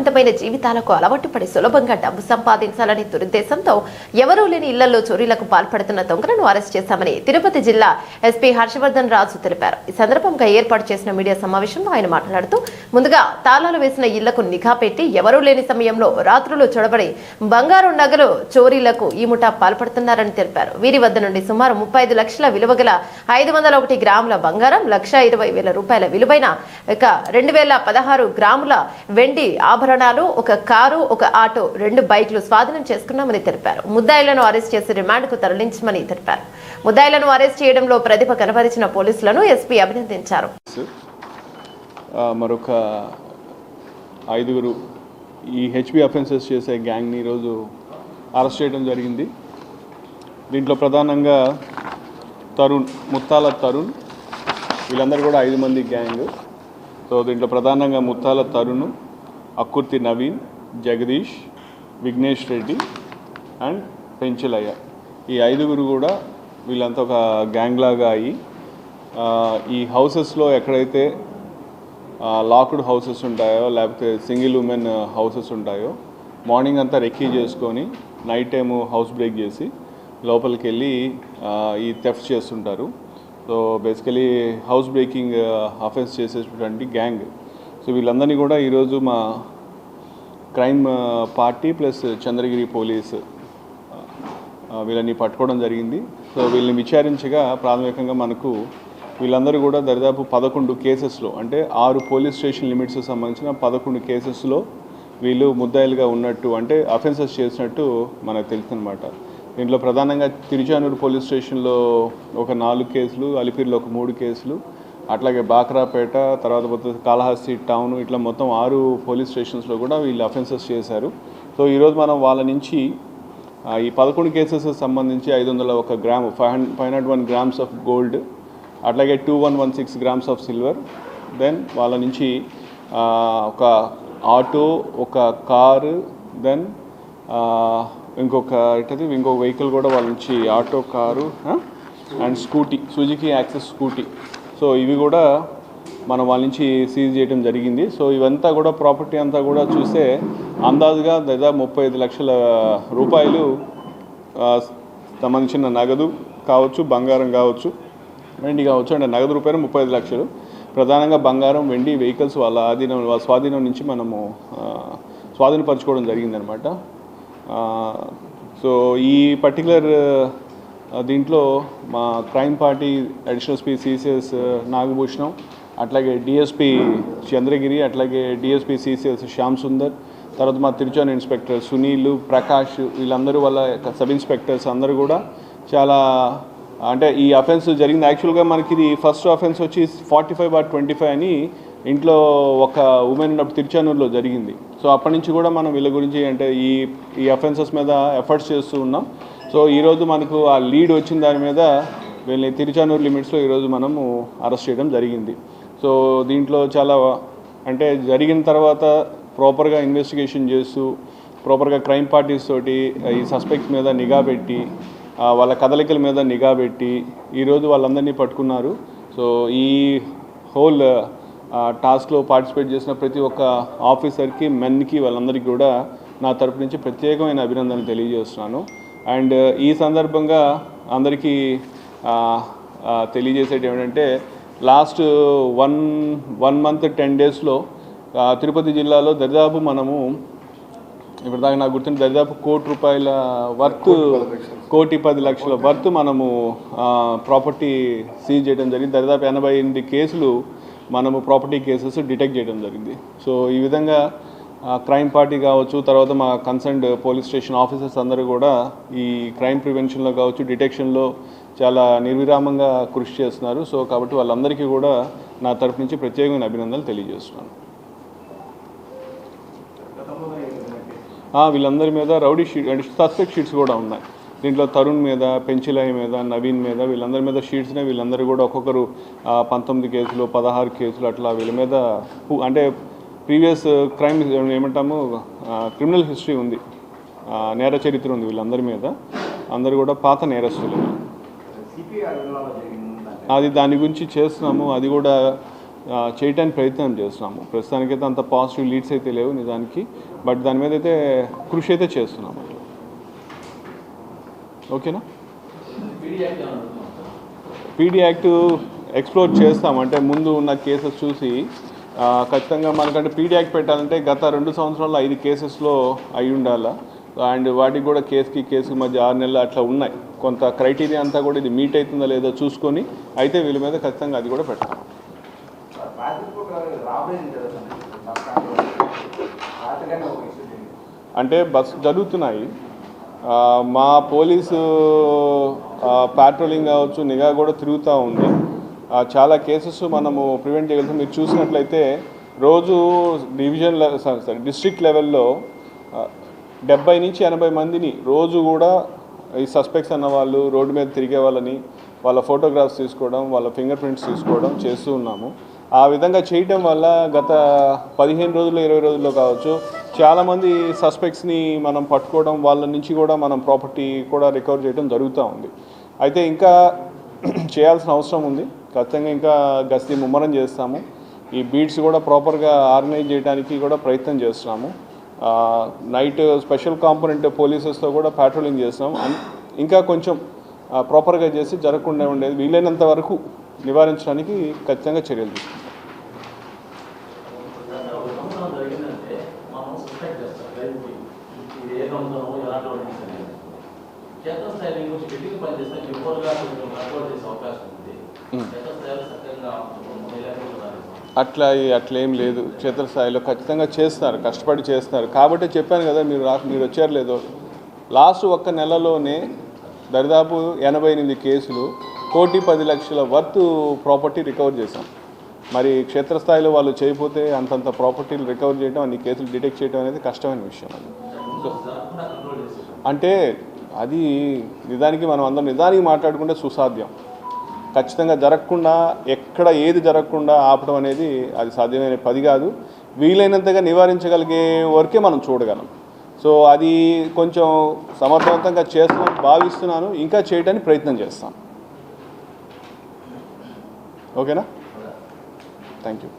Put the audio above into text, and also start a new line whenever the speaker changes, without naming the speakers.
ప్రకాశవంతమైన జీవితాలకు అలవాటు పడి సులభంగా డబ్బు సంపాదించాలనే దురుద్దేశంతో ఎవరూ లేని ఇళ్ళలో చోరీలకు పాల్పడుతున్న దొంగలను అరెస్ట్ చేశామని తిరుపతి జిల్లా ఎస్పీ హర్షవర్ధన్ రాజు తెలిపారు. ఈ సందర్భంగా ఏర్పాటు చేసిన మీడియా సమావేశంలో ఆయన మాట్లాడుతూ ముందుగా తాళాలు వేసిన ఇళ్ళకు నిఘా పెట్టి ఎవరూ లేని సమయంలో రాత్రులు చొడబడి బంగారు నగలు చోరీలకు ఈ ముఠా పాల్పడుతున్నారని తెలిపారు. వీరి వద్ద నుండి సుమారు ముప్పై ఐదు లక్షల విలువ గల ఐదు వందల ఒకటి గ్రాముల బంగారం లక్ష ఇరవై వేల రూపాయల విలువైన ఇక రెండు వేల పదహారు గ్రాముల వెండి ఆభరణాలు ఒక కారు ఒక ఆటో రెండు బైక్లు స్వాధీనం చేసుకున్నామని తెలిపారు. ముద్దాయిలను అరెస్ట్ చేసి రిమాండ్కు తరలించమని తెలిపారు. ముద్దాయిలను అరెస్ట్ చేయడంలో ప్రతిభ కనబరిచిన పోలీసులను ఎస్పీ అభినందించారు.
మరొక ఐదుగురు ఈ హెచ్పి అఫెన్సెస్ చేసే గ్యాంగ్ని ఈరోజు అరెస్ట్ చేయడం జరిగింది. దీంట్లో ప్రధానంగా తరుణ్ ముత్తాల తరుణ్ వీళ్ళందరూ కూడా ఐదు మంది గ్యాంగ్. సో దీంట్లో ప్రధానంగా ముత్తాల తరుణ్ అక్కుర్తి నవీన్ జగదీష్ విఘ్నేష్ రెడ్డి అండ్ పెంచలయ్య. ఈ ఐదుగురు కూడా వీళ్ళంతా ఒక గ్యాంగ్ లాగా అయ్యి ఈ హౌసెస్లో ఎక్కడైతే లాక్డ్ హౌసెస్ ఉంటాయో లేకపోతే సింగిల్ ఉమెన్ హౌసెస్ ఉంటాయో మార్నింగ్ అంతా రెక్కీ చేసుకొని నైట్ టైము హౌస్ బ్రేక్ చేసి లోపలికి వెళ్ళి ఈ థెఫ్ట్ చేస్తుంటారు. So basically house breaking offence చేసేటువంటి గ్యాంగ్. సో వీళ్ళందరినీ కూడా ఈరోజు మా crime party plus Chandragiri police వీళ్ళని పట్టుకోవడం జరిగింది. సో వీళ్ళని విచారించగా ప్రాథమికంగా మనకు వీళ్ళందరూ కూడా దరిదాపు పదకొండు కేసెస్లో అంటే ఆరు పోలీస్ స్టేషన్ లిమిట్స్ సంబంధించిన పదకొండు కేసెస్లో వీళ్ళు ముద్దాయిలుగా ఉన్నట్టు అంటే అఫెన్సెస్ చేసినట్టు మనకు తెలుసనమాట దీంట్లో ప్రధానంగా తిరుచానూరు పోలీస్ స్టేషన్లో ఒక నాలుగు కేసులు అలిపిరిలో ఒక మూడు కేసులు అట్లాగే బాక్రాపేట తర్వాత పోతే కాళహస్తి టౌన్ ఇట్లా మొత్తం ఆరు పోలీస్ స్టేషన్స్లో కూడా వీళ్ళు అఫెన్సెస్ చేశారు. సో ఈరోజు మనం వాళ్ళ నుంచి ఈ పదకొండు కేసెస్ సంబంధించి ఐదు వందల ఒక gram five hundred five hundred one grams of gold అట్లాగే two one one six grams of silver then వాళ్ళ నుంచి ఒక ఆటో ఒక కారు దెన్ ఇంకొక ఏంటది ఇంకొక వెహికల్ కూడా వాళ్ళ నుంచి auto car and scooty Suzuki access scooty. So ఇవి కూడా మనం వాళ్ళ నుంచి సీజ్ చేయడం జరిగింది. సో ఇవంతా కూడా ప్రాపర్టీ అంతా కూడా చూస్తే అందాజుగా దాదాపు ముప్పై ఐదు లక్షల రూపాయలు సంబంధించిన నగదు కావచ్చు బంగారం కావచ్చు వెండి కావచ్చు అంటే నగదు రూపాయలు ముప్పై ఐదు లక్షలు. ప్రధానంగా బంగారం వెండి వెహికల్స్ వాళ్ళ ఆధీనం వాళ్ళ స్వాధీనం నుంచి మనము స్వాధీనపరచుకోవడం జరిగిందనమాట సో ఈ పర్టికులర్ దీంట్లో మా crime party additional SP CCS Nagabhushanam అట్లాగే డిఎస్పి చంద్రగిరి అట్లాగే డిఎస్పి సిసిఎస్ శ్యామ్ సుందర్ తర్వాత మా తిరుచాన్ ఇన్స్పెక్టర్ సునీల్ ప్రకాష్ వీళ్ళందరూ వాళ్ళ సబ్ ఇన్స్పెక్టర్స్ అందరూ కూడా చాలా అంటే ఈ అఫెన్స్ జరిగింది. యాక్చువల్గా మనకి ఇది ఫస్ట్ అఫెన్స్ వచ్చి forty five bar twenty five అని ఇంట్లో ఒక ఉమెన్ ఉన్నప్పుడు తిరుచానూరులో జరిగింది. సో అప్పటి నుంచి కూడా మనం వీళ్ళ గురించి అంటే ఈ ఈ అఫెన్సెస్ మీద ఎఫర్ట్స్ చేస్తూ ఉన్నాం. సో ఈరోజు మనకు ఆ లీడ్ వచ్చిన దాని మీద వీళ్ళని తిరుచానూరు లిమిట్స్లో ఈరోజు మనము అరెస్ట్ చేయడం జరిగింది. సో దీంట్లో చాలా అంటే జరిగిన తర్వాత ప్రాపర్గా ఇన్వెస్టిగేషన్ చేస్తూ ప్రాపర్గా క్రైమ్ పార్టీస్ తోటి ఈ సస్పెక్ట్స్ మీద నిఘా పెట్టి వాళ్ళ కదలికల మీద నిఘా పెట్టి ఈరోజు వాళ్ళందరినీ పట్టుకున్నారు. సో ఈ హోల్ టాస్క్లో పార్టిసిపేట్ చేసిన ప్రతి ఒక్క ఆఫీసర్కి మెన్కి వాళ్ళందరికీ కూడా నా తరపు నుంచి ప్రత్యేకమైన అభినందనలు తెలియజేస్తున్నాను. అండ్ ఈ సందర్భంగా అందరికీ తెలియజేసేది ఏమిటంటే last one one month ten డేస్లో తిరుపతి జిల్లాలో దరిదాపు మనము ఇప్పుడు దాకా నాకు గుర్తుంది దరిదాపు కోటి రూపాయల వర్త్ కోటి పది లక్షల. వర్త్ మనము ప్రాపర్టీ సీజ్ చేయడం జరిగింది. దరిదాపు ఎనభై ఎనిమిది కేసులు మనము ప్రాపర్టీ కేసెస్ డిటెక్ట్ చేయడం జరిగింది. సో ఈ విధంగా క్రైమ్ పార్టీ కావచ్చు తర్వాత మా కన్సర్న్డ్ పోలీస్ స్టేషన్ ఆఫీసర్స్ అందరూ కూడా ఈ క్రైమ్ ప్రివెన్షన్లో కావచ్చు డిటెక్షన్లో చాలా నిర్విరామంగా కృషి చేస్తున్నారు. సో కాబట్టి వాళ్ళందరికీ కూడా నా తరపు నుంచి ప్రత్యేకమైన అభినందనలు తెలియజేస్తున్నాను. వీళ్ళందరి మీద రౌడీ షీట్ అంటే సస్పెక్ట్ షీట్స్ కూడా ఉన్నాయి. దీంట్లో తరుణ్ మీద పెంచిలయ్య మీద నవీన్ మీద వీళ్ళందరి మీద షీట్స్నే వీళ్ళందరూ కూడా ఒక్కొక్కరు పంతొమ్మిది కేసులు పదహారు కేసులు అట్లా వీళ్ళ మీద అంటే ప్రీవియస్ క్రైమ్ ఏమంటాము క్రిమినల్ హిస్టరీ ఉంది. నేర చరిత్ర ఉంది వీళ్ళందరి మీద. అందరు కూడా పాత నేరస్తులు. అది దాని గురించి చేస్తున్నాము అది కూడా చేయటానికి ప్రయత్నం చేస్తున్నాము. ప్రస్తుతానికైతే అంత పాజిటివ్ లీడ్స్ అయితే లేవు నిజానికి బట్ దాని మీద అయితే కృషి అయితే చేస్తున్నాము. ఓకేనా? పీడీ యాక్ట్ ఎక్స్ప్లోర్ చేస్తాం అంటే ముందు ఉన్న కేసెస్ చూసి ఖచ్చితంగా మనకంటే పీడియాక్ పెట్టాలంటే గత రెండు సంవత్సరాల్లో ఐదు కేసెస్లో అయి ఉండాలా అండ్ వాటికి కూడా కేసుకి కేసుకి మధ్య ఆరు నెలలు అట్లా ఉన్నాయి. కొంత క్రైటీరియా అంతా కూడా ఇది మీట్ అవుతుందా లేదో చూసుకొని అయితే వీళ్ళ మీద ఖచ్చితంగా అది కూడా పెట్టాలి అంటే బస్ జరుగుతున్నాయి. మా పోలీసు పాట్రోలింగ్ కావచ్చు నిఘా కూడా తిరుగుతూ ఉంది. చాలా కేసెస్ మనము ప్రివెంట్ చేయగలుగుతాం మీరు చూసినట్లయితే రోజు డివిజన్ సారీ డిస్ట్రిక్ట్ లెవెల్లో డెబ్బై నుంచి ఎనభై మందిని రోజు కూడా ఈ సస్పెక్ట్స్ అన్న వాళ్ళు రోడ్డు మీద తిరిగే వాళ్ళని వాళ్ళ ఫోటోగ్రాఫ్స్ తీసుకోవడం వాళ్ళ ఫింగర్ ప్రింట్స్ తీసుకోవడం చేస్తూ ఉన్నాము. ఆ విధంగా చేయటం వల్ల గత పదిహేను రోజుల్లో ఇరవై రోజుల్లో కావచ్చు చాలామంది సస్పెక్ట్స్ని మనం పట్టుకోవడం వాళ్ళ నుంచి కూడా మనం ప్రాపర్టీ కూడా రికవర్ చేయడం జరుగుతూ ఉంది. అయితే ఇంకా చేయాల్సిన అవసరం ఉంది. ఖచ్చితంగా ఇంకా గస్తీ ముమ్మరం చేస్తాము. ఈ బీట్స్ కూడా ప్రాపర్గా ఆర్గనైజ్ చేయడానికి కూడా ప్రయత్నం చేస్తున్నాము. నైట్ స్పెషల్ కాంపోనెంట్ పోలీసెస్తో కూడా పాట్రోలింగ్ చేస్తున్నాం. ఇంకా కొంచెం ప్రాపర్గా చేసి జరగకుండా ఉండేది వీలైనంత వరకు నివారించడానికి ఖచ్చితంగా చర్యలు తీసుకుంటాం.
ఇంకొంచెం గట్టిగా పనిచేస్తే కొంచెం అవకాశం ఉంది క్షేత్రస్థాయిలో
అట్లా అట్లా ఏం లేదు. క్షేత్రస్థాయిలో ఖచ్చితంగా చేస్తున్నారు కష్టపడి చేస్తున్నారు కాబట్టి చెప్పాను కదా మీరు రా మీరు వచ్చారు లేదో. లాస్ట్ ఒక్క నెలలోనే దరిదాపు ఎనభై ఎనిమిది కేసులు కోటి పది లక్షల వర్త్ ప్రాపర్టీ రికవర్ చేశాం. మరి క్షేత్రస్థాయిలో వాళ్ళు చేయకపోతే అంతంత ప్రాపర్టీలు రికవర్ చేయడం అన్ని కేసులు డిటెక్ట్ చేయడం అనేది కష్టమైన విషయం అది. అంటే అది నిజానికి మనం అందరం నిజానికి మాట్లాడుకుంటే సుసాధ్యం. ఖచ్చితంగా జరగకుండా ఎక్కడ ఏది జరగకుండా ఆపడం అనేది అది సాధ్యమైన పది కాదు. వీలైనంతగా నివారించగలిగే వరకే మనం చూడగలం. సో అది కొంచెం సమర్థవంతంగా చేస్తామని భావిస్తున్నాను. ఇంకా చేయడానికి ప్రయత్నం చేస్తాను. ఓకేనా? Thank you